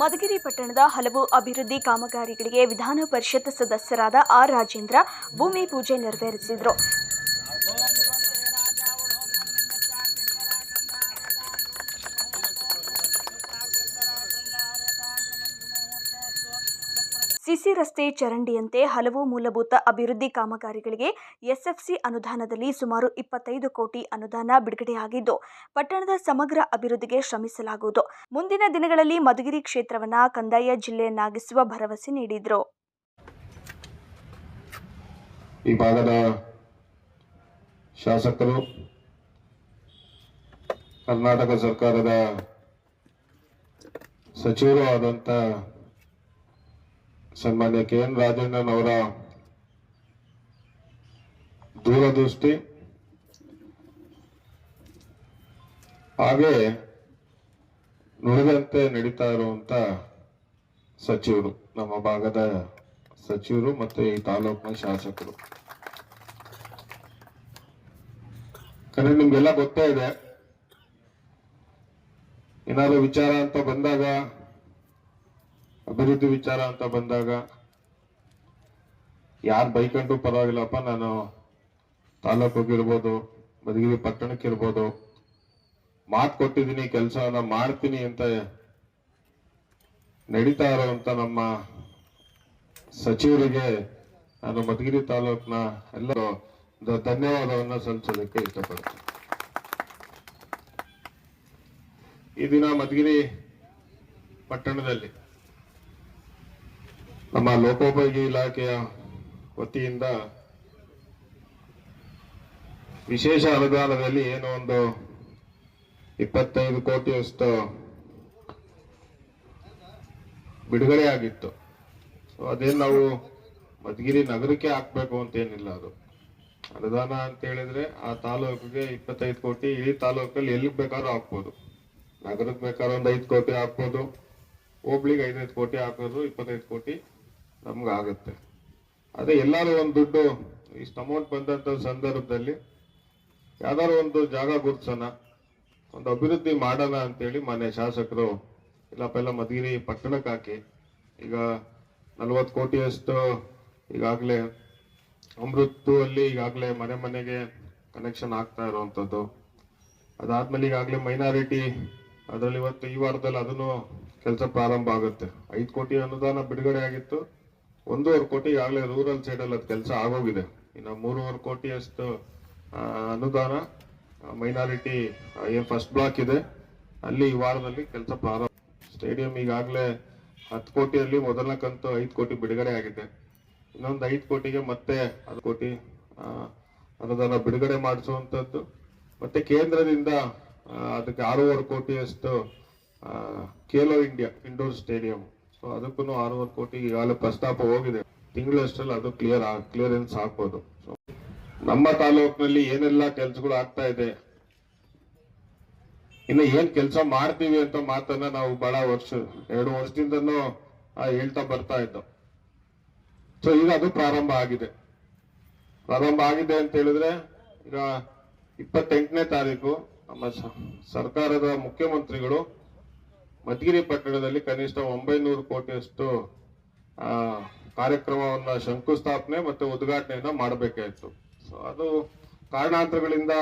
ಮಧುಗಿರಿ ಪಟ್ಟಣದ ಹಲವು ಅಭಿವೃದ್ಧಿ ಕಾಮಗಾರಿಗಳಿಗೆ ವಿಧಾನ ಪರಿಷತ್ ಸದಸ್ಯರಾದ ಆರ್ ರಾಜೇಂದ್ರ ಭೂಮಿ ಪೂಜೆ ನೆರವೇರಿಸಿದರು. ಸಿಸಿ ರಸ್ತೆ ಚರಂಡಿಯಂತೆ ಹಲವು ಮೂಲಭೂತ ಅಭಿವೃದ್ಧಿ ಕಾಮಗಾರಿಗಳಿಗೆ ಎಸ್ಎಫ್ಸಿ ಅನುದಾನದಲ್ಲಿ ಸುಮಾರು ಇಪ್ಪತ್ತೈದು ಕೋಟಿ ಅನುದಾನ ಬಿಡುಗಡೆಯಾಗಿದ್ದು, ಪಟ್ಟಣದ ಸಮಗ್ರ ಅಭಿವೃದ್ಧಿಗೆ ಶ್ರಮಿಸಲಾಗುವುದು. ಮುಂದಿನ ದಿನಗಳಲ್ಲಿ ಮಧುಗಿರಿ ಕ್ಷೇತ್ರವನ್ನು ಕಂದಾಯ ಜಿಲ್ಲೆಯನ್ನಾಗಿಸುವ ಭರವಸೆ ನೀಡಿದರು. ಈ ಭಾಗದ ಶಾಸಕರು, ಕರ್ನಾಟಕ ಸರ್ಕಾರದ ಸಚಿವರು ಆದಂತ ಸನ್ಮಾನ್ಯ ಕೆ ಎನ್ ರಾಜಣ್ಣನವರ ದೂರದೃಷ್ಟಿ. ಹಾಗೆ ನುಡಿದಂತೆ ನಡೀತಾ ಇರುವಂತ ಸಚಿವರು, ನಮ್ಮ ಭಾಗದ ಸಚಿವರು ಮತ್ತು ಈ ತಾಲೂಕಿನ ಶಾಸಕರು. ಕರೆ, ನಿಮ್ಗೆಲ್ಲ ಗೊತ್ತೇ ಇದೆ. ಏನಾದ್ರು ವಿಚಾರ ಅಂತ ಬಂದಾಗ ಅಭಿವೃದ್ಧಿ ವಿಚಾರ ಅಂತ ಬಂದಾಗ ಯಾರು ಬೈಕಂಡು ಪರವಾಗಿಲ್ಲಪ್ಪ, ನಾನು ತಾಲೂಕಿಗಿರ್ಬೋದು ಮಧುಗಿರಿ ಪಟ್ಟಣಕ್ಕಿರ್ಬೋದು ಮಾತು ಕೊಟ್ಟಿದ್ದೀನಿ, ಕೆಲಸವನ್ನ ಮಾಡ್ತೀನಿ ಅಂತ ನಡೀತಾ ಇರುವಂತ ನಮ್ಮ ಸಚಿವರಿಗೆ ನಾನು ಮಧುಗಿರಿ ತಾಲೂಕಿನ ಎಲ್ಲರೂ ಧನ್ಯವಾದವನ್ನ ಸಲ್ಲಿಸೋದಕ್ಕೆ ಇಷ್ಟಪಡ್ತೀನಿ. ಈ ದಿನ ಮಧುಗಿರಿ ಪಟ್ಟಣದಲ್ಲಿ ನಮ್ಮ ಲೋಕೋಪಯೋಗಿ ಇಲಾಖೆಯ ವತಿಯಿಂದ ವಿಶೇಷ ಅನುದಾನದಲ್ಲಿ ಏನೋ ಒಂದು ಇಪ್ಪತ್ತೈದು ಕೋಟಿಯಷ್ಟು ಬಿಡುಗಡೆ ಆಗಿತ್ತು. ಅದೇನು ನಾವು ಮಧುಗಿರಿ ನಗರಕ್ಕೆ ಹಾಕ್ಬೇಕು ಅಂತ ಏನಿಲ್ಲ ಅದು. ಅನುದಾನ ಅಂತ ಹೇಳಿದ್ರೆ ಆ ತಾಲೂಕಿಗೆ ಇಪ್ಪತ್ತೈದು ಕೋಟಿ, ಇಡೀ ತಾಲೂಕಲ್ಲಿ ಎಲ್ಲಿಗೆ ಬೇಕಾದ್ರೂ ಹಾಕ್ಬೋದು. ನಗರಕ್ಕೆ ಬೇಕಾದ್ರೆ ಒಂದು ಐದು ಕೋಟಿ ಹಾಕ್ಬೋದು. ಹೋಬ್ಳಿಗೆ ಐದೈದು ಕೋಟಿ ಹಾಕೋದು, ಇಪ್ಪತ್ತೈದು ಕೋಟಿ ನಮ್ಗೆ ಆಗುತ್ತೆ ಅದೇ ಎಲ್ಲರೂ ಒಂದು ದುಡ್ಡು, ಇಷ್ಟು ಅಮೌಂಟ್ ಬಂದಂಥ ಸಂದರ್ಭದಲ್ಲಿ ಯಾವ್ದಾದ್ರು ಒಂದು ಜಾಗ ಗುರ್ಸೋಣ ಒಂದು ಅಭಿವೃದ್ಧಿ ಮಾಡೋಣ ಅಂತೇಳಿ ಮನೆ ಶಾಸಕರು ಇಲ್ಲಪ್ಪ ಎಲ್ಲ ಮಧುಗಿರಿ ಪಟ್ಟಣಕ್ಕೆ ಹಾಕಿ, ಈಗ ನಲ್ವತ್ತು ಕೋಟಿಯಷ್ಟು ಈಗಾಗಲೇ ಅಮೃತ್ತು ಅಲ್ಲಿ ಈಗಾಗಲೇ ಮನೆ ಮನೆಗೆ ಕನೆಕ್ಷನ್ ಆಗ್ತಾ ಇರುವಂಥದ್ದು ಅದಾದ್ಮೇಲೆ ಈಗಾಗಲೇ ಮೈನಾರಿಟಿ, ಅದರಲ್ಲಿ ಇವತ್ತು ಈ ವಾರದಲ್ಲಿ ಅದನ್ನು ಕೆಲಸ ಪ್ರಾರಂಭ ಆಗುತ್ತೆ. ಐದು ಕೋಟಿ ಅನುದಾನ ಬಿಡುಗಡೆ ಆಗಿತ್ತು. ಒಂದೂವರೆ ಕೋಟಿ ಈಗಾಗಲೇ ರೂರಲ್ ಸೈಡಲ್ಲಿ ಅದು ಕೆಲಸ ಆಗೋಗಿದೆ. ಇನ್ನು ಮೂರುವರೆ ಕೋಟಿಯಷ್ಟು ಅನುದಾನ ಮೈನಾರಿಟಿ ಏನ್ ಫಸ್ಟ್ ಬ್ಲಾಕ್ ಇದೆ. ಅಲ್ಲಿ ಈ ವಾರದಲ್ಲಿ ಕೆಲಸ ಪ್ರಾರಂಭ. ಸ್ಟೇಡಿಯಂ ಈಗಾಗಲೇ ಹತ್ತು ಕೋಟಿಯಲ್ಲಿ ಮೊದಲನೇ ಕಂತು ಐದು ಕೋಟಿ ಬಿಡುಗಡೆ ಆಗಿದೆ. ಇನ್ನೊಂದು ಐದು ಕೋಟಿಗೆ ಮತ್ತೆ ಹತ್ತು ಕೋಟಿ ಅನುದಾನ ಬಿಡುಗಡೆ ಮಾಡಿಸುವಂಥದ್ದು. ಮತ್ತೆ ಕೇಂದ್ರದಿಂದ ಅದಕ್ಕೆ ಆರೂವರೆ ಕೋಟಿಯಷ್ಟು Khelo India, indoor stadium so ಅದಕ್ಕೂ ಆರೂವರೆ ಕೋಟಿ ಈಗಾಗಲೇ ಪ್ರಸ್ತಾಪ ಹೋಗಿದೆ. ತಿಂಗಳಷ್ಟರಲ್ಲಿ ಅದು ಕ್ಲಿಯರ್ ಕ್ಲಿಯರೆನ್ಸ್ ಹಾಕ್ಬೋದು. ನಮ್ಮ ತಾಲೂಕಿನಲ್ಲಿ ಏನೆಲ್ಲ ಕೆಲಸಗಳು ಆಗ್ತಾ ಇದೆ, ಇನ್ನು ಏನ್ ಕೆಲಸ ಮಾಡ್ತೀವಿ ಅಂತ ಮಾತನ್ನ ನಾವು ಬಹಳ ವರ್ಷ, ಎರಡು ವರ್ಷದಿಂದನೂ ಹೇಳ್ತಾ ಬರ್ತಾ ಇದ್ದೋ. ಸೊ ಈಗ ಅದು ಪ್ರಾರಂಭ ಆಗಿದೆ. ಪ್ರಾರಂಭ ಆಗಿದೆ ಅಂತ ಹೇಳಿದ್ರೆ, ಈಗ ಇಪ್ಪತ್ತೆಂಟನೇ ತಾರೀಕು ನಮ್ಮ ಸರ್ಕಾರದ ಮುಖ್ಯಮಂತ್ರಿಗಳು ಮಧುಗಿರಿ ಪಟ್ಟಣದಲ್ಲಿ ಕನಿಷ್ಠ ಒಂಬೈನೂರು ಕೋಟಿಯಷ್ಟು ಕಾರ್ಯಕ್ರಮವನ್ನು ಶಂಕುಸ್ಥಾಪನೆ ಮತ್ತು ಉದ್ಘಾಟನೆಯನ್ನ ಮಾಡಬೇಕಾಯಿತು. ಸೊ ಅದು ಕಾರಣಾಂತರಗಳಿಂದ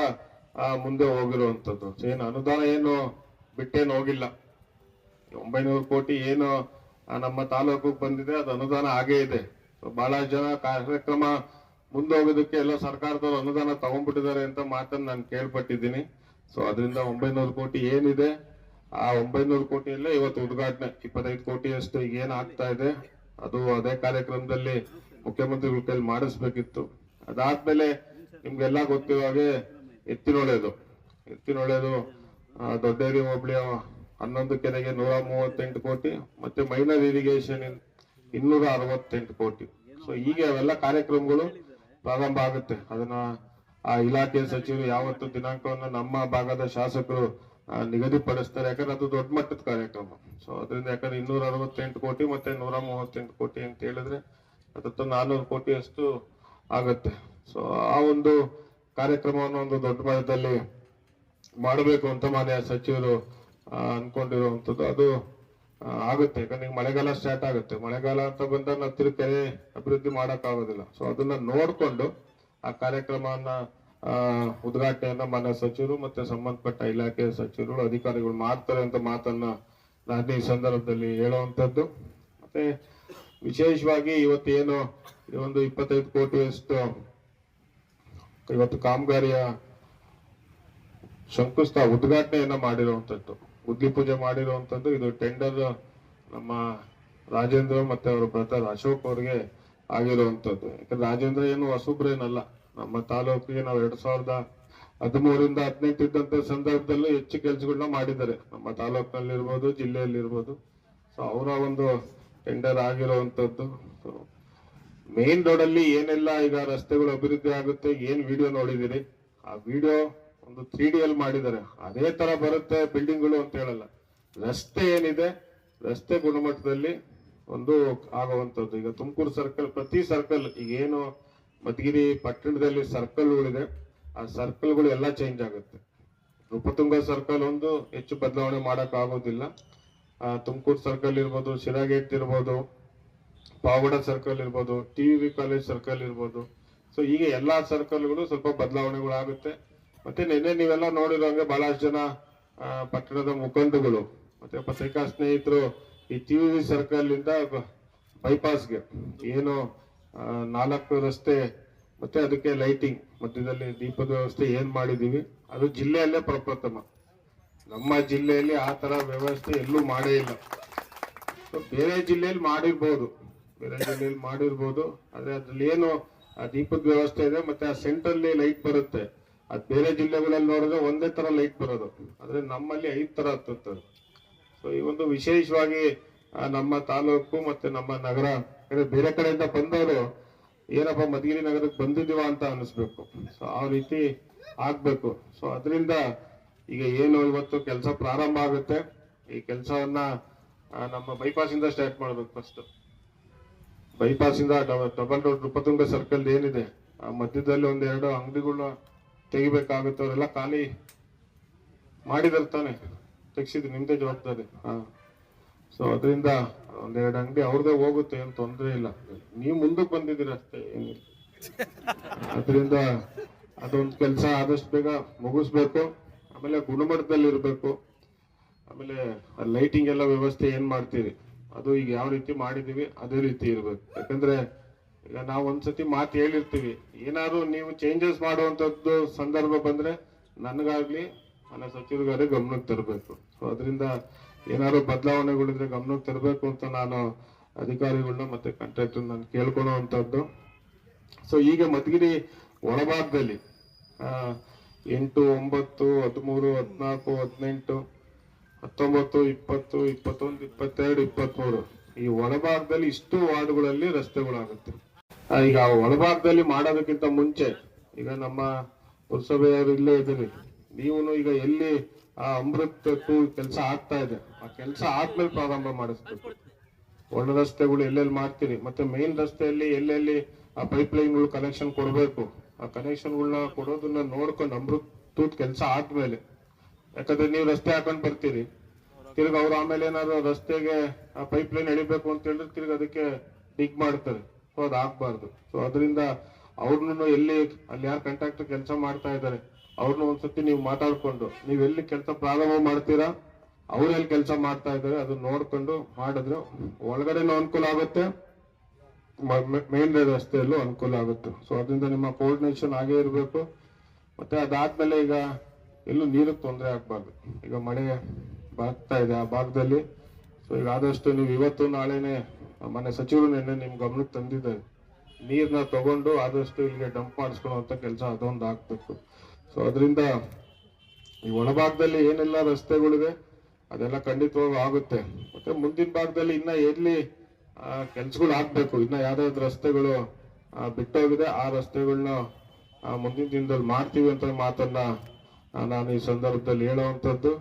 ಮುಂದೆ ಹೋಗಿರುವಂಥದ್ದು ಏನು ಅನುದಾನ ಏನು ಬಿಟ್ಟೇನು ಹೋಗಿಲ್ಲ. ಒಂಬೈನೂರು ಕೋಟಿ ಏನು ನಮ್ಮ ತಾಲೂಕಿಗೆ ಬಂದಿದೆ, ಅದು ಅನುದಾನ ಹಾಗೇ ಇದೆ. ಸೊ ಬಹಳ ಜನ ಕಾರ್ಯಕ್ರಮ ಮುಂದೆ ಹೋಗೋದಕ್ಕೆ ಎಲ್ಲ ಸರ್ಕಾರದವರು ಅನುದಾನ ತಗೊಂಡ್ಬಿಟ್ಟಿದ್ದಾರೆ ಅಂತ ಮಾತನ್ನು ನಾನು ಕೇಳ್ಪಟ್ಟಿದ್ದೀನಿ. ಸೊ ಅದರಿಂದ ಒಂಬೈನೂರು ಕೋಟಿ ಏನಿದೆ ಆ ಒಂಬೈನೂರು ಕೋಟಿಯಲ್ಲೇ ಇವತ್ತು ಉದ್ಘಾಟನೆ, ಇಪ್ಪತ್ತೈದು ಕೋಟಿಯಷ್ಟು ಏನ್ ಆಗ್ತಾ ಇದೆ, ಅದು ಅದೇ ಕಾರ್ಯಕ್ರಮದಲ್ಲಿ ಮುಖ್ಯಮಂತ್ರಿಗಳ ಕೈಲಿ ಮಾಡಿಸ್ಬೇಕಿತ್ತು. ಅದಾದ್ಮೇಲೆ ನಿಮ್ಗೆಲ್ಲ ಗೊತ್ತಿರೋ ಹಾಗೆ ಎತ್ತಿನೊಳೆದು ಎತ್ತಿನೊಳೆದು ದೊಡ್ಡೇರಿ ಹೋಬಳಿಯ ಹನ್ನೊಂದು ಕೆರೆಗೆ ನೂರ ಮೂವತ್ತೆಂಟು ಕೋಟಿ, ಮತ್ತೆ ಮೈನರ್ ಇರಿಗೇಷನ್ ಇನ್ನೂರ ಅರವತ್ತೆಂಟು ಕೋಟಿ. ಸೊ ಹೀಗೆ ಅವೆಲ್ಲ ಕಾರ್ಯಕ್ರಮಗಳು ಪ್ರಾರಂಭ ಆಗುತ್ತೆ. ಅದನ್ನ ಆ ಇಲಾಖೆಯ ಸಚಿವರು ಯಾವತ್ತು ದಿನಾಂಕವನ್ನು ನಮ್ಮ ಭಾಗದ ಶಾಸಕರು ನಿಗದಿಪಡಿಸ್ತಾರೆ. ಯಾಕಂದ್ರೆ ಅದು ದೊಡ್ಡ ಮಟ್ಟದ ಕಾರ್ಯಕ್ರಮ. ಸೊ ಅದರಿಂದ ಯಾಕಂದ್ರೆ ಇನ್ನೂರ ಅರವತ್ತೆಂಟು ಕೋಟಿ ಮತ್ತೆ ನೂರ ಮೂವತ್ತೆಂಟು ಕೋಟಿ ಅಂತ ಹೇಳಿದ್ರೆ ಅದತ್ತು ನಾನ್ನೂರು ಕೋಟಿಯಷ್ಟು ಆಗುತ್ತೆ. ಸೊ ಆ ಒಂದು ಕಾರ್ಯಕ್ರಮವನ್ನು ಒಂದು ದೊಡ್ಡ ಮಟ್ಟದಲ್ಲಿ ಮಾಡಬೇಕು ಅಂತ ಮಾನ್ಯ ಸಚಿವರು ಅನ್ಕೊಂಡಿರುವಂಥದ್ದು. ಅದು ಆಗುತ್ತೆ. ಯಾಕಂದ್ರೆ ಈಗ ಮಳೆಗಾಲ ಸ್ಟಾರ್ಟ್ ಆಗುತ್ತೆ. ಮಳೆಗಾಲ ಅಂತ ಬಂದಾಗ ನಾವು ಕೆರೆ ಅಭಿವೃದ್ಧಿ ಮಾಡೋಕ್ಕಾಗೋದಿಲ್ಲ. ಸೊ ಅದನ್ನ ನೋಡ್ಕೊಂಡು ಆ ಕಾರ್ಯಕ್ರಮವನ್ನ ಉದ್ಘಾಟನೆಯನ್ನ ಮಾನ್ಯ ಸಚಿವರು ಮತ್ತೆ ಸಂಬಂಧಪಟ್ಟ ಇಲಾಖೆಯ ಸಚಿವರು, ಅಧಿಕಾರಿಗಳು ಮಾಡ್ತಾರೆ ಅಂತ ಮಾತನ್ನ ನಾನು ಈ ಸಂದರ್ಭದಲ್ಲಿ ಹೇಳುವಂತದ್ದು ಮತ್ತೆ ವಿಶೇಷವಾಗಿ ಇವತ್ತೇನು ಈ ಒಂದು ಇಪ್ಪತ್ತೈದು ಕೋಟಿಯಷ್ಟು ಇವತ್ತು ಕಾಮಗಾರಿಯ ಶಂಕುಸ್ಥಾ ಉದ್ಘಾಟನೆಯನ್ನ ಮಾಡಿರುವಂತದ್ದು ಉದ್ಲಿ ಪೂಜೆ ಮಾಡಿರುವಂತದ್ದು ಇದು ಟೆಂಡರ್ ನಮ್ಮ ರಾಜೇಂದ್ರ ಮತ್ತೆ ಅವರ ಬ್ರದರ್ ಅಶೋಕ್ ಅವರಿಗೆ ಆಗಿರುವಂತದ್ದು ಯಾಕಂದ್ರೆ ರಾಜೇಂದ್ರ ಏನು ಹೊಸಬ್ರೇನಲ್ಲ ನಮ್ಮ ತಾಲೂಕಿಗೆ ನಾವು ಎರಡ್ ಸಾವಿರದ ಹದಿಮೂರಿಂದ ಹದಿನೆಂಟು ಇದ್ದಂತ ಸಂದರ್ಭದಲ್ಲೂ ಹೆಚ್ಚು ಕೆಲಸಗಳನ್ನ ಮಾಡಿದ್ದಾರೆ. ನಮ್ಮ ತಾಲೂಕಿನಲ್ಲಿ ಇರ್ಬೋದು ಜಿಲ್ಲೆಯಲ್ಲಿ ಇರ್ಬೋದು ಸೊ ಅವರ ಒಂದು ಟೆಂಡರ್ ಆಗಿರುವಂತದ್ದು. ಮೇನ್ ರೋಡ್ ಅಲ್ಲಿ ಏನೆಲ್ಲ ಈಗ ರಸ್ತೆಗಳು ಅಭಿವೃದ್ಧಿ ಆಗುತ್ತೆ, ಏನ್ ವಿಡಿಯೋ ನೋಡಿದಿರಿ? ಆ ವಿಡಿಯೋ ಒಂದು ತ್ರೀ ಡಿ ಅಲ್ಲಿ ಮಾಡಿದ್ದಾರೆ. ಅದೇ ತರ ಬರುತ್ತೆ ಬಿಲ್ಡಿಂಗ್ಗಳು ಅಂತ ಹೇಳಲ್ಲ. ರಸ್ತೆ ಏನಿದೆ, ರಸ್ತೆ ಗುಣಮಟ್ಟದಲ್ಲಿ ಒಂದು ಆಗುವಂತದ್ದು. ಈಗ ತುಮಕೂರು ಸರ್ಕಲ್ ಪ್ರತಿ ಸರ್ಕಲ್ ಈಗ ಏನು ಮಧುಗಿರಿ ಪಟ್ಟಣದಲ್ಲಿ ಸರ್ಕಲ್ಗಳಿದೆ ಆ ಸರ್ಕಲ್ಗಳು ಎಲ್ಲ ಚೇಂಜ್ ಆಗುತ್ತೆ. ನೃಪತುಂಗ ಸರ್ಕಲ್ ಒಂದು ಹೆಚ್ಚು ಬದಲಾವಣೆ ಮಾಡಕ್ ಆಗೋದಿಲ್ಲ. ತುಮಕೂರು ಸರ್ಕಲ್ ಇರ್ಬೋದು, ಶಿರಾಗೇಟ್ ಇರ್ಬೋದು ಪಾವಗಡ ಸರ್ಕಲ್ ಇರ್ಬೋದು ಟಿ ವಿ ಕಾಲೇಜ್ ಸರ್ಕಲ್ ಇರ್ಬೋದು. ಸೊ ಹೀಗೆ ಎಲ್ಲಾ ಸರ್ಕಲ್ಗಳು ಸ್ವಲ್ಪ ಬದಲಾವಣೆಗಳು ಆಗುತ್ತೆ. ಮತ್ತೆ ನಿನ್ನೆ ನೀವೆಲ್ಲ ನೋಡಿರೋಂಗೆ ಬಹಳಷ್ಟು ಜನ ಪಟ್ಟಣದ ಮುಖಂಡಗಳು ಮತ್ತೆ ಪತ್ರಿಕಾ ಸ್ನೇಹಿತರು ಈ ಟಿ ವಿ ಸರ್ಕಲ್ ಇಂದ ಬೈಪಾಸ್ಗೆ ಏನು ನಾಲ್ಕು ರಸ್ತೆ, ಮತ್ತೆ ಅದಕ್ಕೆ ಲೈಟಿಂಗ್ ಮಧ್ಯದಲ್ಲಿ ದೀಪದ ವ್ಯವಸ್ಥೆ ಏನ್ ಮಾಡಿದೀವಿ, ಅದು ಜಿಲ್ಲೆಯಲ್ಲೇ ಪ್ರಪ್ರಥಮ. ನಮ್ಮ ಜಿಲ್ಲೆಯಲ್ಲಿ ಆ ತರ ವ್ಯವಸ್ಥೆ ಎಲ್ಲೂ ಮಾಡೇ ಇಲ್ಲ. ಬೇರೆ ಜಿಲ್ಲೆಯಲ್ಲಿ ಮಾಡಿರ್ಬೋದು. ಬೇರೆ ಜಿಲ್ಲೆಯಲ್ಲಿ ಮಾಡಿರ್ಬೋದು. ಆದ್ರೆ ಅದ್ರಲ್ಲಿ ಏನು, ಆ ದೀಪದ ವ್ಯವಸ್ಥೆ ಇದೆ, ಮತ್ತೆ ಆ ಸೆಂಟ್ರಲ್ಲಿ ಲೈಟ್ ಬರುತ್ತೆ. ಅದ್ ಬೇರೆ ಜಿಲ್ಲೆಗಳಲ್ಲಿ ನೋಡಿದ್ರೆ ಒಂದೇ ತರ ಲೈಟ್ ಬರೋದು. ಆದ್ರೆ ನಮ್ಮಲ್ಲಿ ಐದ್ ತರ ಹತ್ತುತ್ತದೆ ಸೊ, ಈ ಒಂದು ವಿಶೇಷವಾಗಿ ನಮ್ಮ ತಾಲೂಕು ಮತ್ತೆ ನಮ್ಮ ನಗರ ಯಾಕಂದ್ರೆ ಬೇರೆ ಕಡೆಯಿಂದ ಬಂದವರು, ಏನಪ್ಪ ಮಧುಗಿರಿ ನಗರಕ್ಕೆ ಬಂದಿದ್ದೀವ ಅಂತ ಅನಿಸ್ಬೇಕು ಸೊ ಆ ರೀತಿ ಆಗ್ಬೇಕು. ಸೊ ಅದರಿಂದ ಈಗ ಏನು ಇವತ್ತು ಕೆಲಸ ಪ್ರಾರಂಭ ಆಗುತ್ತೆ, ಈ ಕೆಲಸವನ್ನ ನಮ್ಮ ಬೈಪಾಸ್ ಇಂದ ಸ್ಟಾರ್ಟ್ ಮಾಡ್ಬೇಕು ಫಸ್ಟ್ ಬೈಪಾಸ್ ಇಂದ ಡಬಲ್ ರೋಡ್ ನೃಪತುಂಗ ಸರ್ಕಲ್ ಏನಿದೆ, ಆ ಮಧ್ಯದಲ್ಲಿ ಒಂದೆರಡು ಅಂಗಡಿಗಳನ್ನ ತೆಗಿಬೇಕಾಗುತ್ತೆ ಅವರೆಲ್ಲ ಖಾಲಿ ಮಾಡಿದಾರೆ ತಾನೆ. ತೆಗ್ಸಿದ್ರು, ನಿಮ್ದೇ ಜವಾಬ್ದಾರಿ. ಹಾ. ಸೊ ಅದರಿಂದ ಒಂದೆರಡು ಅಂಗಡಿ ಅವ್ರದೇ ಹೋಗುತ್ತೆ, ಏನ್ ತೊಂದ್ರೆ ಇಲ್ಲ. ನೀವು ಮುಂದಕ್ಕೆ ಬಂದಿದ್ದೀರ ಅಷ್ಟೇ. ಅದರಿಂದ ಅದೊಂದು ಕೆಲಸ ಆದಷ್ಟು ಬೇಗ ಮುಗಿಸ್ಬೇಕು. ಆಮೇಲೆ ಗುಣಮಟ್ಟದಲ್ಲಿ ಇರಬೇಕು. ಆಮೇಲೆ ಲೈಟಿಂಗ್ ಎಲ್ಲ ವ್ಯವಸ್ಥೆ ಏನ್ ಮಾಡ್ತೀರಿ? ಅದು ಈಗ ಯಾವ ರೀತಿ ಮಾಡಿದೀವಿ ಅದೇ ರೀತಿ ಇರ್ಬೇಕು. ಯಾಕಂದ್ರೆ ಈಗ ನಾವು ಒಂದ್ಸತಿ ಮಾತು ಹೇಳಿರ್ತೀವಿ, ಏನಾದ್ರು ನೀವು ಚೇಂಜಸ್ ಮಾಡುವಂತದ್ದು ಸಂದರ್ಭ ಬಂದ್ರೆ ನನಗಾಗ್ಲಿ, ನನ್ನ ಸಚಿವರಿಗಾದ್ರೆ ಗಮನಕ್ಕೆ ತರಬೇಕು. ಸೊ ಅದರಿಂದ ಏನಾದ್ರು ಬದಲಾವಣೆಗಳಿದ್ರೆ ಗಮನಕ್ಕೆ ತರಬೇಕು ಅಂತ ನಾನು ಅಧಿಕಾರಿಗಳನ್ನ ಮತ್ತೆ ಕಾಂಟ್ರಾಕ್ಟರ್ ನಾನು ಕೇಳ್ಕೊಳ್ಳುವಂತದ್ದು ಸೊ ಈಗ ಮಧುಗಿರಿ ಒಳಭಾಗದಲ್ಲಿ ಎಂಟು, ಒಂಬತ್ತು, ಹದಿಮೂರು, ಹದಿನಾಲ್ಕು, ಹದಿನೆಂಟು, ಹತ್ತೊಂಬತ್ತು, ಇಪ್ಪತ್ತು, ಇಪ್ಪತ್ತೊಂದು, ಇಪ್ಪತ್ತೆರಡು ಇಪ್ಪತ್ತ್ಮೂರು ಈ ಒಳಭಾಗದಲ್ಲಿ ಇಷ್ಟು ವಾರ್ಡ್ಗಳಲ್ಲಿ ರಸ್ತೆಗಳಾಗುತ್ತೆ. ಈಗ ಒಳಭಾಗದಲ್ಲಿ ಮಾಡೋದಕ್ಕಿಂತ ಮುಂಚೆ, ಈಗ ನಮ್ಮ ಪುರಸಭೆಯವರು ಇಲ್ಲೇ ಇದ್ದೀರಿ. ನೀವು ಈಗ ಎಲ್ಲಿ ಆ ಅಮೃತ ಟೂ ಕೆಲಸ ಆಗ್ತಾ ಇದೆ, ಆ ಕೆಲಸ ಆದ್ಮೇಲೆ ಪ್ರಾರಂಭ ಮಾಡಿಸ್ಬೇಕು. ಒಣ ರಸ್ತೆಗಳು ಎಲ್ಲೆಲ್ಲಿ ಮಾಡ್ತೀರಿ, ಮತ್ತೆ ಮೇನ್ ರಸ್ತೆಯಲ್ಲಿ ಎಲ್ಲೆಲ್ಲಿ ಆ ಪೈಪ್ ಲೈನ್ಗಳು ಕನೆಕ್ಷನ್ ಕೊಡಬೇಕು, ಆ ಕನೆಕ್ಷನ್ಗಳನ್ನ ಕೊಡೋದನ್ನ ನೋಡ್ಕೊಂಡು ಅಮೃತ ಕೆಲಸ ಆದ್ಮೇಲೆ. ಯಾಕಂದ್ರೆ ನೀವು ರಸ್ತೆ ಹಾಕೊಂಡ್ ಬರ್ತೀರಿ, ತಿರ್ಗ ಅವ್ರು ಆಮೇಲೆ ಏನಾದ್ರು ರಸ್ತೆಗೆ ಆ ಪೈಪ್ ಲೈನ್ ಎಳಿಬೇಕು ಅಂತ ಹೇಳಿದ್ರೆ ತಿರ್ಗ ಅದಕ್ಕೆ ಡಿಗ್ ಮಾಡ್ತಾರೆ. ಸೊ ಅದು ಆಗ್ಬಾರ್ದು. ಸೊ ಅದರಿಂದ ಅವ್ರನ್ನು ಎಲ್ಲಿ, ಅಲ್ಲಿ ಯಾರು ಕಂಟ್ರಾಕ್ಟರ್ ಕೆಲಸ ಮಾಡ್ತಾ ಇದ್ದಾರೆ ಅವ್ರನ್ನ ಒಂದ್ಸತಿ ನೀವು ಮಾತಾಡ್ಕೊಂಡು, ನೀವು ಎಲ್ಲಿ ಕೆಲಸ ಪ್ರಾರಂಭ ಮಾಡ್ತೀರಾ ಅವ್ರು ಎಲ್ಲಿ ಕೆಲಸ ಮಾಡ್ತಾ ಇದ್ದಾರೆ ಅದನ್ನ ನೋಡ್ಕೊಂಡು ಮಾಡಿದ್ರೆ ಒಳಗಡೆನೂ ಅನುಕೂಲ ಆಗುತ್ತೆ ಮೇನ್ ರಸ್ತೆಯಲ್ಲೂ ಅನುಕೂಲ ಆಗುತ್ತೆ. ಸೊ ಅದರಿಂದ ನಿಮ್ಮ ಕೋಆರ್ಡಿನೇಷನ್ ಆಗೇ ಇರಬೇಕು. ಮತ್ತೆ ಅದಾದ್ಮೇಲೆ ಈಗ ಎಲ್ಲೂ ನೀರಿಗೆ ತೊಂದರೆ ಆಗ್ಬಾರ್ದು. ಈಗ ಮಳೆ ಬರ್ತಾ ಇದೆ ಆ ಭಾಗದಲ್ಲಿ. ಸೊ ಈಗ ಆದಷ್ಟು ನೀವು ಇವತ್ತು ನಾಳೆನೆ, ಮನೆ ಸಚಿವರು ನಿನ್ನೆ ನಿಮ್ ಗಮನಕ್ಕೆ ತಂದಿದ್ದಾರೆ. ನೀರನ್ನ ತಗೊಂಡು ಆದಷ್ಟು ಇಲ್ಲಿಗೆ ಡಂಪ್ ಮಾಡಿಸ್ಕೊಳ್ಳುವಂತ ಕೆಲಸ ಅದೊಂದು ಆಗ್ಬೇಕು ಸೊ ಅದರಿಂದ ಈ ಒಳಭಾಗದಲ್ಲಿ ಏನೆಲ್ಲ ರಸ್ತೆಗಳಿವೆ, ಅದೆಲ್ಲ ಖಂಡಿತವಾಗೂ ಆಗುತ್ತೆ. ಮತ್ತೆ ಮುಂದಿನ ಭಾಗದಲ್ಲಿ ಇನ್ನ ಎಲ್ಲಿ ಕೆಲ್ಸಗಳು ಆಗ್ಬೇಕು, ಇನ್ನ ಯಾವ್ದಾವ್ದು ರಸ್ತೆಗಳು ಬಿಟ್ಟೋಗಿದೆ, ಆ ರಸ್ತೆಗಳನ್ನ ಮುಂದಿನ ದಿನದಲ್ಲಿ ಮಾಡ್ತೀವಿ ಅಂತ ಮಾತನ್ನ ನಾನು ಈ ಸಂದರ್ಭದಲ್ಲಿ ಹೇಳುವಂತದ್ದು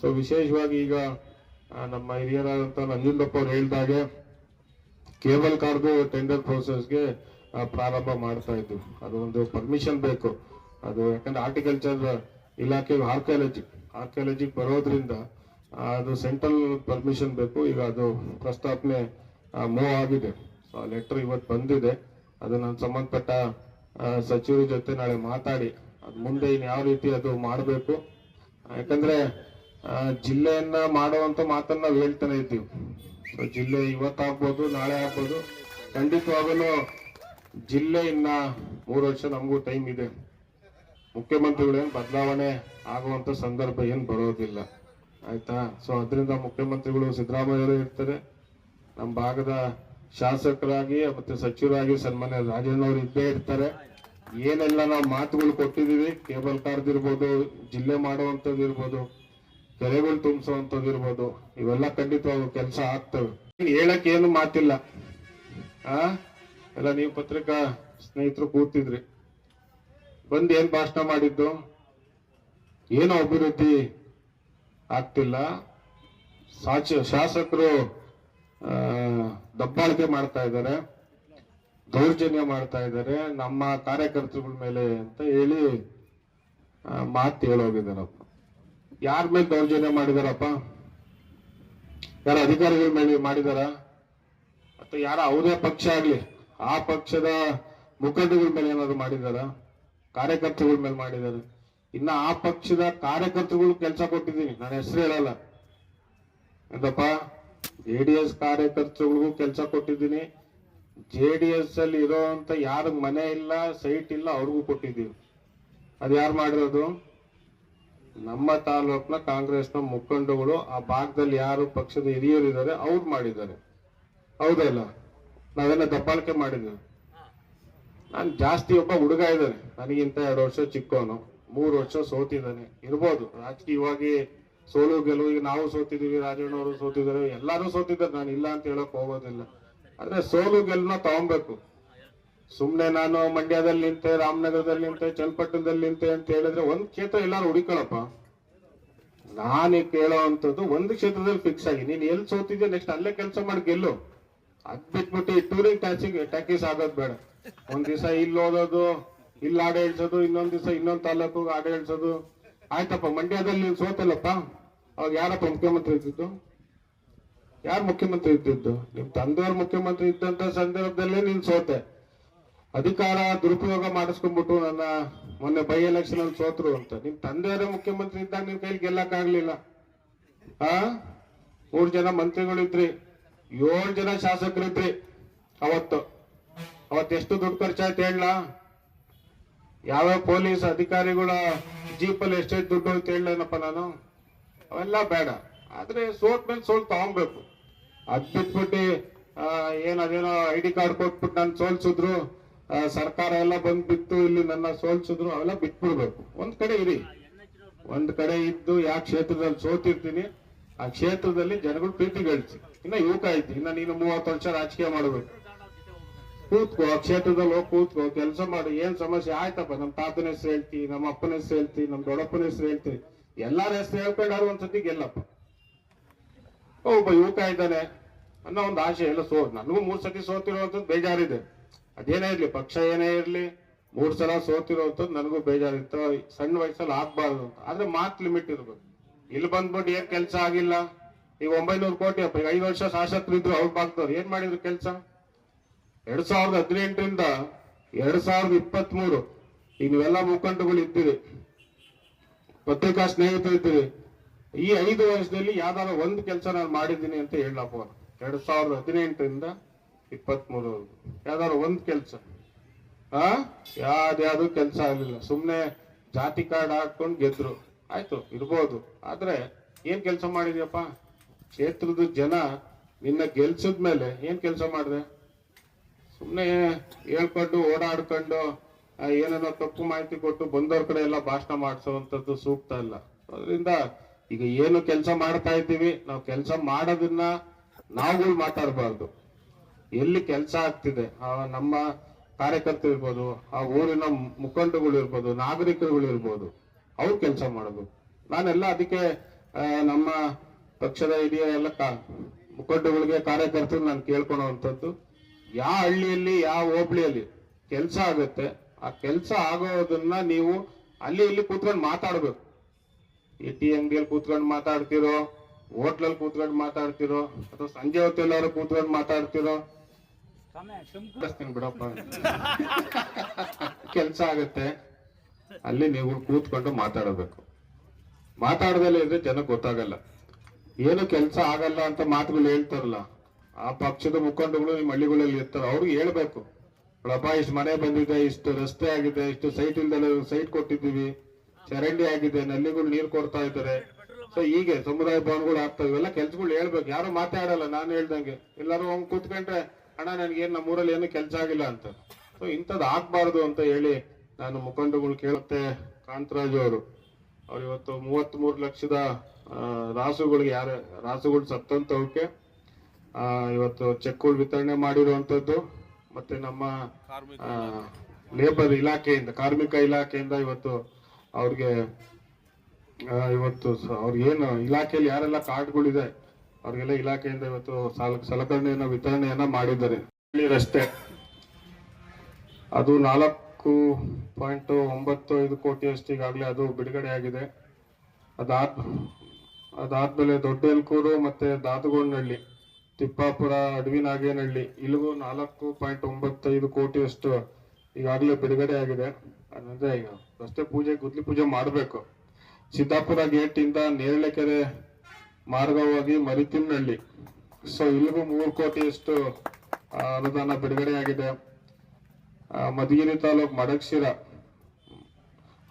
ಸೊ ವಿಶೇಷವಾಗಿ ಈಗ ನಮ್ಮ ಹಿರಿಯರಾದಂಥ ನಂಜುಂಡಪ್ಪ ಅವ್ರು ಹೇಳಿದಾಗೆ, ಕೇಬಲ್ ಕಾರ್ದು ಟೆಂಡರ್ ಪ್ರೋಸೆಸ್ಗೆ ಪ್ರಾರಂಭ ಮಾಡ್ತಾ ಇದ್ವಿ. ಅದು ಒಂದು ಪರ್ಮಿಷನ್ ಬೇಕು. ಅದು ಯಾಕಂದ್ರೆ ಆರ್ಟಿಕಲ್ಚರ್ ಇಲಾಖೆ ಆರ್ಕಿಯಾಲಜಿ ಆರ್ಕಿಯಾಲಜಿ ಬರೋದ್ರಿಂದ ಅದು ಸೆಂಟ್ರಲ್ ಪರ್ಮಿಷನ್ ಬೇಕು. ಈಗ ಅದು ಪ್ರಸ್ತಾಪನೆ ಮೂವ್ ಆಗಿದೆ. ಸೊ ಆ ಲೆಟರ್ ಇವತ್ತು ಬಂದಿದೆ. ಅದು ನಾನು ಸಂಬಂಧಪಟ್ಟ ಸಚಿವರ ಜೊತೆ ನಾಳೆ ಮಾತಾಡಿ ಅದು ಮುಂದೆ ಇನ್ನು ಯಾವ ರೀತಿ ಅದು ಮಾಡಬೇಕು. ಯಾಕಂದ್ರೆ ಜಿಲ್ಲೆಯನ್ನ ಮಾಡುವಂತ ಮಾತನ್ನ ನಾವು ಹೇಳ್ತಾನೆ ಇದ್ದೀವಿ. ಸೊ ಜಿಲ್ಲೆ ಇವತ್ತಾಗ್ಬೋದು, ನಾಳೆ ಆಗ್ಬೋದು. ಖಂಡಿತವಾಗಲೂ ಜಿಲ್ಲೆ ಇನ್ನ ಮೂರು ವರ್ಷ ನಮಗೂ ಟೈಮ್ ಇದೆ. ಮುಖ್ಯಮಂತ್ರಿಗಳೇನು ಬದಲಾವಣೆ ಆಗುವಂತ ಸಂದರ್ಭ ಏನು ಬರೋದಿಲ್ಲ. ಆಯ್ತಾ? ಸೊ ಅದರಿಂದ ಮುಖ್ಯಮಂತ್ರಿಗಳು ಸಿದ್ದರಾಮಯ್ಯರು ಇರ್ತಾರೆ. ನಮ್ಮ ಭಾಗದ ಶಾಸಕರಾಗಿ ಮತ್ತೆ ಸಚಿವರಾಗಿ ಸನ್ಮಾನ್ಯ ರಾಜೇಂದ್ರ ಅವರು ಇದ್ದೇ ಇರ್ತಾರೆ. ಏನೆಲ್ಲ ನಾವು ಮಾತುಗಳು ಕೊಟ್ಟಿದ್ದೀವಿ, ಕೇಬಲ್ ಕಾರ್ದಿರ್ಬೋದು ಜಿಲ್ಲೆ ಮಾಡುವಂಥದ್ದು ಇರ್ಬೋದು, ಕೆರೆಗಳು ತುಂಬಿಸುವಂಥದ್ದು ಇರ್ಬೋದು, ಇವೆಲ್ಲ ಖಂಡಿತವಾಗ ಕೆಲಸ ಆಗ್ತವೆ. ಹೇಳಕ್ಕೆ ಹೇಳಕ್ ಏನು ಮಾತಿಲ್ಲ. ಆ? ಎಲ್ಲ ನೀವು ಪತ್ರಿಕಾ ಸ್ನೇಹಿತರು ಕೂತಿದ್ರಿ. ಬಂದು ಏನ್ ಭಾಷಣ ಮಾಡಿದ್ದು? ಏನು ಅಭಿವೃದ್ಧಿ ಆಗ್ತಿಲ್ಲ. ಸಾಚ, ಶಾಸಕರು ದಬ್ಬಾಳಿಕೆ ಮಾಡ್ತಾ ಇದ್ದಾರೆ. ದೌರ್ಜನ್ಯ ಮಾಡ್ತಾ ಇದ್ದಾರೆ. ನಮ್ಮ ಕಾರ್ಯಕರ್ತರುಗಳ ಮೇಲೆ ಅಂತ ಹೇಳಿ ಮಾತು ಹೇಳೋಗಿದ್ದಾರಪ್ಪ ಯಾರ ಮೇಲೆ ದೌರ್ಜನ್ಯ ಮಾಡಿದಾರಪ್ಪ? ಯಾರ ಅಧಿಕಾರಿಗಳ ಮೇಲೆ ಮಾಡಿದಾರ? ಅಥವಾ ಯಾರ ಅವರೇ ಪಕ್ಷ ಆಗ್ಲಿ, ಆ ಪಕ್ಷದ ಮುಖಂಡಗಳ ಮೇಲೆ ಏನಾದ್ರು ಮಾಡಿದಾರ? ಕಾರ್ಯಕರ್ತರುಗಳ ಮೇಲೆ ಮಾಡಿದ್ದಾರೆ ಇನ್ನ ಆ ಪಕ್ಷದ ಕಾರ್ಯಕರ್ತರುಗಳು ಕೆಲಸ ಕೊಟ್ಟಿದ್ದೀನಿ. ನಾನು ಹೆಸರು ಹೇಳಲ್ಲ. ಎಂದಪ್ಪ ಜೆ ಡಿ ಎಸ್ ಕಾರ್ಯಕರ್ತರುಗಳಿಗೂ ಕೆಲಸ ಕೊಟ್ಟಿದ್ದೀನಿ. ಜೆ ಡಿ ಎಸ್ ಅಲ್ಲಿ ಇರೋಂತ ಯಾರ ಮನೆ ಇಲ್ಲ ಸೈಟ್ ಇಲ್ಲ, ಅವ್ರಿಗೂ ಕೊಟ್ಟಿದ್ದೀವಿ ಅದು ಯಾರು ಮಾಡಿರೋದು? ನಮ್ಮ ತಾಲೂಕ್ನ ಕಾಂಗ್ರೆಸ್ನ ಮುಖಂಡಗಳು. ಆ ಭಾಗದಲ್ಲಿ ಯಾರು ಪಕ್ಷದ ಹಿರಿಯರು ಇದ್ದಾರೆ ಅವ್ರು ಮಾಡಿದ್ದಾರೆ. ಹೌದಲ್ಲ ನಾವೆಲ್ಲ ದಬ್ಬಾಳಿಕೆ ಮಾಡಿದ್ವಿ ನಾನು ಜಾಸ್ತಿ ಒಬ್ಬ ಹುಡುಗ ಇದ್ದಾನೆ. ನನಗಿಂತ ಎರಡು ವರ್ಷ ಚಿಕ್ಕವನು. ಮೂರು ವರ್ಷ ಸೋತಿದ್ದಾನೆ. ಇರ್ಬೋದು. ರಾಜಕೀಯವಾಗಿ ಸೋಲು ಗೆಲುವು, ಈಗ ನಾವು ಸೋತಿದ್ದೀವಿ ರಾಜಣ್ಣವರು ಸೋತಿದ್ದಾರೆ, ಎಲ್ಲರೂ ಸೋತಿದ್ದಾರೆ. ನಾನು ಇಲ್ಲ ಅಂತ ಹೇಳಕ್ ಹೋಗೋದಿಲ್ಲ. ಆದ್ರೆ ಸೋಲು ಗೆಲುವನ್ನ ತಗೊಬೇಕು. ಸುಮ್ನೆ ನಾನು ಮಂಡ್ಯದಲ್ಲಿ ನಿಂತೆ, ರಾಮನಗರದಲ್ಲಿ ನಿಂತೆ, ಚನ್ನಪಟ್ಟಣದಲ್ಲಿ ನಿಂತೆ ಅಂತ ಹೇಳಿದ್ರೆ ಒಂದ್ ಕ್ಷೇತ್ರ ಎಲ್ಲಾರು ಹುಡುಕಣಪ್ಪ. ನಾನು ಕೇಳೋ ಅಂತದ್ದು ಒಂದು ಕ್ಷೇತ್ರದಲ್ಲಿ ಫಿಕ್ಸ್ ಆಗಿ. ನೀನ್ ಎಲ್ಲಿ ಸೋತಿದ್ಯಾ ನೆಕ್ಸ್ಟ್ ಅಲ್ಲೇ ಕೆಲಸ ಮಾಡಿ, ಗೆಲ್ಲು. ಅದ್ ಬಿಟ್ಬಿಟ್ಟು ಟೂರಿಂಗ್ ಟ್ಯಾಕ್ಸಿಂಗ್ ಟ್ಯಾಕ್ಸಿಸ್ ಆಗೋದ್ ಬೇಡ. ಒಂದ್ ದಿವಸ ಇಲ್ಲಿ ಓದೋದು, ಇಲ್ಲಿ ಆಡ ಹೇಳ್ಸೋದು, ಇನ್ನೊಂದ್ ದಿವಸ ಇನ್ನೊಂದ್ ತಾಲೂಕು ಆಡ ಹೇಳ್ಸೋದು. ಆಯ್ತಪ್ಪ, ಮಂಡ್ಯದಲ್ಲಿ ನೀನ್ ಸೋತಲ್ಲಪ್ಪ? ಅವಾಗ ಯಾರಪ್ಪ ಮುಖ್ಯಮಂತ್ರಿ ಇದ್ದಿದ್ದು? ಯಾರು ಮುಖ್ಯಮಂತ್ರಿ ಇದ್ದಿದ್ದು? ನಿಮ್ ತಂದೆಯವ್ರ ಮುಖ್ಯಮಂತ್ರಿ ಇದ್ದಂತ ಸಂದರ್ಭದಲ್ಲೇ ನೀನ್ ಸೋತೆ. ಅಧಿಕಾರ ದುರುಪಯೋಗ ಮಾಡಿಸ್ಕೊಂಡ್ಬಿಟ್ಟು ನನ್ನ ಮೊನ್ನೆ ಬೈ ಎಲೆಕ್ಷನ್ ಅಲ್ಲಿ ಸೋತ್ರು ಅಂತ. ನಿಮ್ ತಂದೆಯವರೇ ಮುಖ್ಯಮಂತ್ರಿ ಇದ್ದಾಗ ನಿಮ್ ಕೈಲಿ ಗೆಲ್ಲಕ್ ಆಗ್ಲಿಲ್ಲ ಆ? ಮೂರ್ ಜನ ಮಂತ್ರಿಗಳಿದ್ರಿ, ಏಳು ಜನ ಶಾಸಕರಿದ್ರಿ ಅವತ್ತು. ಅವತ್ತು ಎಷ್ಟು ದುಡ್ಡು ಖರ್ಚಾಯ್ತು ಹೇಳ. ಯಾವ ಪೊಲೀಸ್ ಅಧಿಕಾರಿಗಳ ಜೀಪಲ್ಲಿ ಎಷ್ಟೇ ದುಡ್ಡು ಅಂತ ಹೇಳೇನಪ್ಪ ನಾನು. ಅವೆಲ್ಲ ಬೇಡ. ಆದ್ರೆ ಸೋಟ್ ಮೇಲೆ ಸೋಲ್ ತಗೊಂಬೇಕು. ಅದ್ ಬಿಟ್ಬಿಟ್ಟು ಏನದೇನೋ ಐ ಡಿ ಕಾರ್ಡ್ ಕೊಟ್ಬಿಟ್ಟು ನಾನು ಸೋಲ್ಸಿದ್ರು ಸರ್ಕಾರ ಎಲ್ಲ ಬಂದ್ ಬಿತ್ತು ಇಲ್ಲಿ ನನ್ನ ಸೋಲ್ಸಿದ್ರು, ಅವೆಲ್ಲ ಬಿಟ್ಬಿಡ್ಬೇಕು. ಒಂದ್ ಕಡೆ ಇರಿ. ಒಂದ್ ಕಡೆ ಇದ್ದು ಯಾವ ಕ್ಷೇತ್ರದಲ್ಲಿ ಸೋತಿರ್ತೀನಿ, ಆ ಕ್ಷೇತ್ರದಲ್ಲಿ ಜನಗಳು ಪ್ರೀತಿ ಗಳಿಸಿ ಇನ್ನ ಯುವಕ ಐತಿ ಇನ್ನ ನೀನು ಮೂವತ್ತು ವರ್ಷ ರಾಜಕೀಯ ಮಾಡ್ಬೇಕು. ಕೂತ್ಕೋ, ಕ್ಷೇತ್ರದಲ್ಲಿ ಹೋಗಿ ಕೂತ್ಕೋ, ಕೆಲಸ ಮಾಡು, ಏನ್ ಸಮಸ್ಯೆ, ಆಯ್ತಪ್ಪ ನಮ್ಮ ತಾತನ ಹೆಸರು ಹೇಳ್ತಿ ನಮ್ಮ ಅಪ್ಪನ ಹೆಸರು ಹೇಳ್ತಿ ನಮ್ಮ ದೊಡ್ಡಪ್ಪನ ಹೆಸರು ಹೇಳ್ತಿ. ಎಲ್ಲಾರ ಹೆಸರು ಹೇಳ್ಕೊಂಡಾರು ಒಂದ್ಸತಿ ಗೆಲ್ಲಪ್ಪ ಒಬ್ಬ ಯುವಕ ಇದ್ದಾನೆ. ಅನ್ನೋ ಒಂದು ಆಸೆ ಎಲ್ಲ ಸೋ ನನಗೂ ಮೂರ್ ಸತಿ ಸೋತಿರುವಂತದ್ದು ಬೇಜಾರಿದೆ. ಅದೇನೇ ಇರ್ಲಿ, ಪಕ್ಷ ಏನೇ ಇರ್ಲಿ, ಮೂರ್ ಸಲ ಸೋತಿರುವಂತದ್ದು ನನಗೂ ಬೇಜಾರಿತ್ತು ಸಣ್ಣ ವಯಸ್ಸಲ್ಲಿ ಆಗ್ಬಾರ್ದು ಅಂತ. ಆದ್ರೆ ಮಾತ್ ಲಿಮಿಟ್ ಇರ್ಬೇಕು. ಇಲ್ಲಿ ಬಂದ್ಬಿಟ್ಟು ಏನ್ ಕೆಲಸ ಆಗಿಲ್ಲ. ಈಗ ಒಂಬೈನೂರು ಕೋಟಿ, ಅಪ್ಪ, ಈಗ ಐದು ವರ್ಷ ಶಾಸಕರು ಇದ್ರು, ಅವ್ರು ಬಾಗ್ದವ್ರು ಏನ್ ಮಾಡಿದ್ರು ಕೆಲಸ? ಎರಡ್ ಸಾವಿರದ ಹದಿನೆಂಟರಿಂದ ಎರಡ್ ಸಾವಿರದ ಇಪ್ಪತ್ತ್ ಮೂರು ಈಗ ನೀವೆಲ್ಲ ಮುಖಂಡಗಳು ಇದ್ದೀರಿ. ಪತ್ರಿಕಾ ಸ್ನೇಹಿತರು ಇದ್ದೀರಿ. ಈ ಐದು ವರ್ಷದಲ್ಲಿ ಯಾವ್ದಾರ ಒಂದು ಕೆಲಸ ನಾನು ಮಾಡಿದ್ದೀನಿ ಅಂತ ಅವ್ರು. ಎರಡ್ ಸಾವಿರದ ಹದಿನೆಂಟರಿಂದ ಇಪ್ಪತ್ತ್ ಮೂರವರೆಗೂ ಯಾವ್ದಾರ ಒಂದ್ ಕೆಲಸ. ಆ? ಯಾವ್ದ್ಯಾವ್ದು ಕೆಲಸ ಆಗ್ಲಿಲ್ಲ. ಸುಮ್ನೆ ಜಾತಿ ಕಾರ್ಡ್ ಹಾಕೊಂಡು ಗೆದ್ರು. ಆಯ್ತು, ಇರ್ಬೋದು. ಆದ್ರೆ ಏನ್ ಕೆಲಸ ಮಾಡಿದ್ಯಪ್ಪ? ಕ್ಷೇತ್ರದ ಜನ ನಿನ್ನ ಗೆಲ್ಸಿದ್ಮೇಲೆ ಏನ್ ಕೆಲಸ ಮಾಡಿದೆ? ಸುಮ್ಮನೆ ಹೇಳ್ಕೊಂಡು ಓಡಾಡ್ಕೊಂಡು ಏನೇನೋ ತಪ್ಪು ಮಾಹಿತಿ ಕೊಟ್ಟು ಬಂದವ್ರ ಕಡೆ ಎಲ್ಲ ಭಾಷಣ ಮಾಡಿಸೋವಂಥದ್ದು ಸೂಕ್ತ ಅಲ್ಲ. ಅದರಿಂದ ಈಗ ಏನು ಕೆಲಸ ಮಾಡ್ತಾ ಇದ್ದೀವಿ, ನಾವು ಕೆಲಸ ಮಾಡೋದನ್ನ ನಾವುಗಳು ಮಾತಾಡಬಾರ್ದು. ಎಲ್ಲಿ ಕೆಲಸ ಆಗ್ತಿದೆ, ಆ, ನಮ್ಮ ಕಾರ್ಯಕರ್ತರು ಇರ್ಬೋದು, ಆ ಊರಿನ ಮುಖಂಡಗಳು ಇರ್ಬೋದು, ನಾಗರಿಕರುಗಳು ಇರ್ಬೋದು, ಅವ್ರು ಕೆಲಸ ಮಾಡೋದು. ನಾನೆಲ್ಲ ಅದಕ್ಕೆ ನಮ್ಮ ಪಕ್ಷದ ಹಿರಿಯ ಎಲ್ಲ ಮುಖಂಡಗಳಿಗೆ ಕಾರ್ಯಕರ್ತರು ನಾನು ಕೇಳ್ಕೊಳ್ಳುವಂಥದ್ದು ಯಾವ ಹಳ್ಳಿಯಲ್ಲಿ, ಯಾವ ಹೋಬಳಿಯಲ್ಲಿ ಕೆಲಸ ಆಗುತ್ತೆ, ಆ ಕೆಲಸ ಆಗೋದನ್ನ ನೀವು ಅಲ್ಲಿ ಇಲ್ಲಿ ಕೂತ್ಕೊಂಡು ಮಾತಾಡ್ಬೇಕು. ಈ ಟಿ ಅಂಗಡಿಯಲ್ಲಿ ಕೂತ್ಕೊಂಡು ಮಾತಾಡ್ತಿರೋ ಹೋಟ್ಲಲ್ಲಿ ಕೂತ್ಕೊಂಡು ಮಾತಾಡ್ತಿರೋ, ಅಥವಾ ಸಂಜೆ ಹೊತ್ತೆಲ್ಲಾರು ಕೂತ್ಕೊಂಡು ಮಾತಾಡ್ತಿರೋ. ಬಿಡಪ್ಪ. ಕೆಲಸ ಆಗುತ್ತೆ, ಅಲ್ಲಿ ನೀವು ಕೂತ್ಕೊಂಡು ಮಾತಾಡಬೇಕು. ಮಾತಾಡದಲ್ಲೇ ಇದ್ರೆ ಜನಕ್ಕೆ ಗೊತ್ತಾಗಲ್ಲ. ಏನು ಕೆಲಸ ಆಗಲ್ಲ ಅಂತ ಮಾತುಗಳು ಹೇಳ್ತಾರಲ್ಲ ಆ ಪಕ್ಷದ ಮುಖಂಡಗಳು ನಿಮ್ಮ ಹಳ್ಳಿಗಳಲ್ಲಿ ಇರ್ತಾರೆ ಅವ್ರಿಗೆ ಹೇಳ್ಬೇಕು. ನೋಡಪ್ಪ ಇಷ್ಟು ಮನೆ ಬಂದಿದೆ, ಇಷ್ಟು ರಸ್ತೆ ಆಗಿದೆ, ಇಷ್ಟು ಸೈಟ್ ಇಲ್ದಲ್ಲ ಸೈಟ್ ಕೊಟ್ಟಿದ್ದೀವಿ. ಚರಂಡಿ ಆಗಿದೆ, ನಲ್ಲಿಗಳು ನೀರು ಕೊಡ್ತಾ ಇದ್ದಾರೆ. ಸೊ ಹೀಗೆ ಸಮುದಾಯ ಭವನಗಳು ಆಗ್ತವೆ ಇವೆಲ್ಲ ಕೆಲ್ಸಗಳು ಹೇಳ್ಬೇಕು. ಯಾರು ಮಾತಾಡಲ್ಲ, ನಾನು ಹೇಳ್ದಂಗೆ. ಎಲ್ಲರೂ ಹಂಗ್ ಕೂತ್ಕೊಂಡ್ರೆ, ಅಣ್ಣ ನಮ್ಮ ನಮ್ಮೂರಲ್ಲಿ ಏನು ಕೆಲಸ ಆಗಿಲ್ಲ ಅಂತ. ಸೊ ಇಂಥದ್ದು ಆಗ್ಬಾರ್ದು ಅಂತ ಹೇಳಿ ನಾನು ಮುಖಂಡಗಳು ಕೇಳುತ್ತೆ. ಕಾಂತರಾಜು ಅವರು, ಅವ್ರು ಇವತ್ತು ಮೂವತ್ತ್ ಮೂರು ಲಕ್ಷದ ರಾಸುಗಳಿಗೆ ಯಾರ, ರಾಸುಗಳು ಸತ್ತಂತವಕ್ಕೆ ಇವತ್ತು ಚೆಕ್ಗಳು ವಿತರಣೆ ಮಾಡಿರುವಂತದ್ದು ಮತ್ತೆ ನಮ್ಮ ಲೇಬರ್ ಇಲಾಖೆಯಿಂದ ಕಾರ್ಮಿಕ ಇಲಾಖೆಯಿಂದ ಇವತ್ತು ಅವ್ರಿಗೆ ಇವತ್ತು ಅವ್ರಿಗೆ ಏನು ಇಲಾಖೆಯಲ್ಲಿ ಯಾರೆಲ್ಲ ಕಾರ್ಡ್ಗಳಿದೆ ಅವ್ರಿಗೆಲ್ಲ ಇಲಾಖೆಯಿಂದ ಇವತ್ತು ಸಾಲ ಸಲಕರಣೆಯನ್ನ ವಿತರಣೆಯನ್ನ ಮಾಡಿದ್ದಾರೆ. ರಸ್ತೆ. ಅದು ನಾಲ್ಕು ಪಾಯಿಂಟ್ ಒಂಬತ್ತು ಐದು ಕೋಟಿಯಷ್ಟು ಈಗಾಗಲೇ ಅದು ಬಿಡುಗಡೆ ಆಗಿದೆ. ಅದಾದ್ ಅದಾದ್ಮೇಲೆ ದೊಡ್ಡ ಎಲ್ಕೂರು ಮತ್ತೆ ದಾದಗೊಂಡನಹಳ್ಳಿ ತಿಪ್ಪಾಪುರ, ಅಡವಿನಾಗೇನಹಳ್ಳಿ, ಇಲ್ಲಿಗೂ ನಾಲ್ಕು ಪಾಯಿಂಟ್ ಒಂಬತ್ತೈದು ಕೋಟಿಯಷ್ಟು ಈಗಾಗಲೇ ಬಿಡುಗಡೆ ಆಗಿದೆ. ಅಂದರೆ ಈಗ ರಸ್ತೆ ಪೂಜೆ ಗುದ್ಲಿ ಪೂಜೆ ಮಾಡಬೇಕು. ಸಿದ್ದಾಪುರ ಗೇಟಿಂದ ನೇರಳೆಕೆರೆ ಮಾರ್ಗವಾಗಿ ಮರಿತಿಮ್ನಹಳ್ಳಿ. ಸೊ ಇಲ್ಲಿಗೂ ಮೂರು ಕೋಟಿಯಷ್ಟು ಅನುದಾನ ಬಿಡುಗಡೆ ಆಗಿದೆ. ಮಧುಗಿರಿ ತಾಲೂಕು ಮಡಕ್ಷಿರ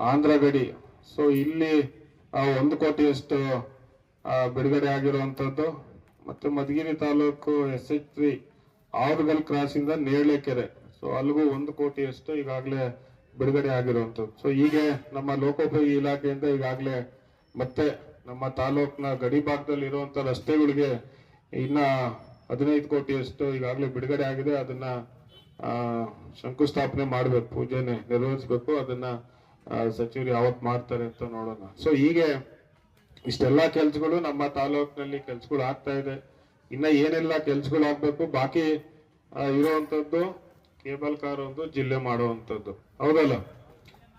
ಆಂಧ್ರ ಗಡಿ ಸೊ ಇಲ್ಲಿ ಒಂದು ಕೋಟಿಯಷ್ಟು ಬಿಡುಗಡೆ ಆಗಿರುವಂತದ್ದು. ಮತ್ತೆ Madhugiri taluk S H three Arugal cross ಇಂದ ನೇರಳೆಕೆರೆ. ಸೊ ಅಲ್ಲಿಗೂ ಒಂದು ಕೋಟಿಯಷ್ಟು ಈಗಾಗಲೇ ಬಿಡುಗಡೆ ಆಗಿರುವಂಥದ್ದು. ಸೊ ಹೀಗೆ ನಮ್ಮ ಲೋಕೋಪಯೋಗಿ ಇಲಾಖೆಯಿಂದ ಈಗಾಗಲೇ ಮತ್ತೆ ನಮ್ಮ ತಾಲೂಕಿನ ಗಡಿ ಭಾಗದಲ್ಲಿ ಇರುವಂತ ರಸ್ತೆಗಳಿಗೆ ಇನ್ನ ಹದಿನೈದು ಕೋಟಿಯಷ್ಟು ಈಗಾಗಲೇ ಬಿಡುಗಡೆ ಆಗಿದೆ. ಅದನ್ನ ಶಂಕುಸ್ಥಾಪನೆ ಮಾಡಬೇಕು, ಪೂಜೆನೆ ನೆರವೇರಿಸಬೇಕು. ಅದನ್ನ ಸಚಿವರು ಯಾವತ್ತು ಮಾಡ್ತಾರೆ ಅಂತ ನೋಡೋಣ. ಸೊ ಹೀಗೆ ಇಷ್ಟೆಲ್ಲಾ ಕೆಲ್ಸಗಳು ನಮ್ಮ ತಾಲೂಕಿನಲ್ಲಿ ಕೆಲ್ಸಗಳು ಆಗ್ತಾ ಇದೆ. ಇನ್ನ ಏನೆಲ್ಲ ಕೆಲ್ಸಗಳು ಆಗ್ಬೇಕು ಬಾಕಿ ಇರುವಂತದ್ದು ಕೇಬಲ್ ಕಾರ್ ಒಂದು ಜಿಲ್ಲೆ ಮಾಡುವಂಥದ್ದು ಹೌದಲ್ಲ?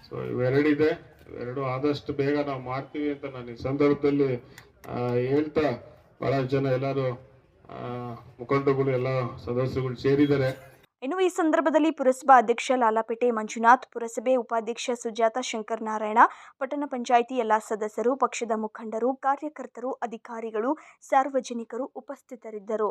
ಸೊ ಇವೆರಡಿದೆ ಇವೆರಡು ಆದಷ್ಟು ಬೇಗ ನಾವು ಮಾಡ್ತೀವಿ ಅಂತ ನಾನು ಈ ಸಂದರ್ಭದಲ್ಲಿ ಹೇಳ್ತಾ ಬಹಳ ಜನ ಎಲ್ಲರೂ ಆ, ಮುಖಂಡರುಗಳು ಎಲ್ಲ ಸದಸ್ಯರುಗಳು ಸೇರಿದ್ದಾರೆ. ಇನ್ನು ಈ ಸಂದರ್ಭದಲ್ಲಿ ಪುರಸಭಾ ಅಧ್ಯಕ್ಷ ಲಾಲಾಪೇಟೆ, ಮಂಜುನಾಥ್, ಪುರಸಭೆ ಉಪಾಧ್ಯಕ್ಷ ಸುಜಾತ ಶಂಕರ್ ನಾರಾಯಣ, ಪಟ್ಟಣ ಪಂಚಾಯಿತಿ ಎಲ್ಲ ಸದಸ್ಯರು, ಪಕ್ಷದ ಮುಖಂಡರು, ಕಾರ್ಯಕರ್ತರು, ಅಧಿಕಾರಿಗಳು, ಸಾರ್ವಜನಿಕರು ಉಪಸ್ಥಿತರಿದ್ದರು.